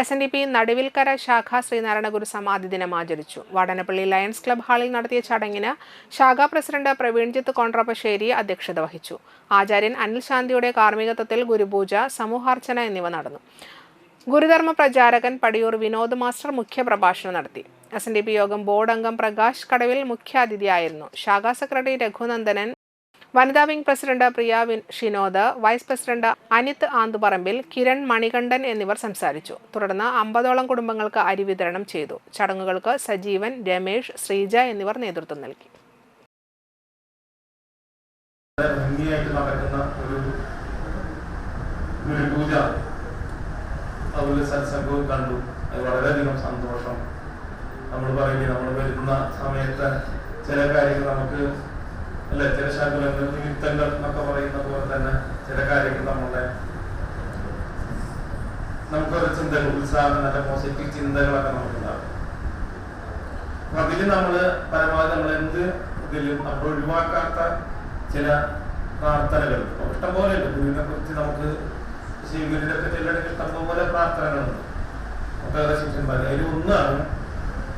S N D P Naduvilkara ശാഖ ശ്രീനാരായണ ഗുരു സമാധി ദിനം ആചരിച്ചു. വാടനപ്പള്ളി ലയൺസ് ക്ലബ് ഹാളിൽ നടത്തിയ ചടങ്ങിന് ശാഖാ പ്രസിഡന്റ് പ്രവീൺജിത്ത് കോൺട്രാപ്പശ്ശേരി അധ്യക്ഷത വഹിച്ചു. ആചാര്യൻ അനിൽ ശാന്തിയുടെ കാർമ്മികത്വത്തിൽ ഗുരുപൂജ സമൂഹാർച്ചന എന്നിവ നടന്നു. ഗുരുധർമ്മ പ്രചാരകൻ പടിയൂർ വിനോദ് മാസ്റ്റർ മുഖ്യപ്രഭാഷണം നടത്തി. എസ് എൻ ഡി പി യോഗം ബോർഡ് അംഗം പ്രകാശ് കടവിൽ മുഖ്യാതിഥിയായിരുന്നു. ശാഖാ സെക്രട്ടറി രഘുനന്ദനൻ വനിതാ wing president Priya Shinod vice president Anith Anthuparambil Kiran Manikandan എന്നിവർ സംസാരിച്ചു. തുടർന്ന് അമ്പതോളം കുടുംബങ്ങൾക്ക് അരി വിതരണം ചെയ്തു. ചടങ്ങുകൾക്ക് സജീവൻ രമേഷ് ശ്രീജ എന്നിവർ നേതൃത്വം നൽകി. അതുപോലെ കണ്ടു. സന്തോഷം. നമ്മൾ പറയുന്നത് നമ്മൾ വരുന്ന സമയത്ത് ചില കാര്യങ്ങൾ നമുക്ക് അല്ലെ ചില ശാഖകൾ നിമിത്തങ്ങൾ എന്നൊക്കെ പറയുന്ന പോലെ തന്നെ ചില കാര്യങ്ങൾ നമ്മളുടെ നമുക്കൊരു ചിന്തകൾ ഉത്സാഹം നല്ല പോസിറ്റീവ് ചിന്തകളൊക്കെ നമുക്കുണ്ടാകും. അപ്പൊ അതിൽ നമ്മൾ പരമാവധി നമ്മൾ എന്ത് ഇതിലും നമ്മൾ ഒഴിവാക്കാത്ത ചില പ്രാർത്ഥനകൾ. ഇഷ്ടംപോലെ ഉണ്ട്. ഗുരുവിനെ കുറിച്ച് നമുക്ക് ശ്രീ ശിവഗുരുവിനൊക്കെ ചെല്ലണമെങ്കിൽ ഇഷ്ടംപോലെ പ്രാർത്ഥനകളുണ്ട്. ഒട്ടേറെ ശിഷ്യന്മാർ അതിൽ ഒന്നാണ്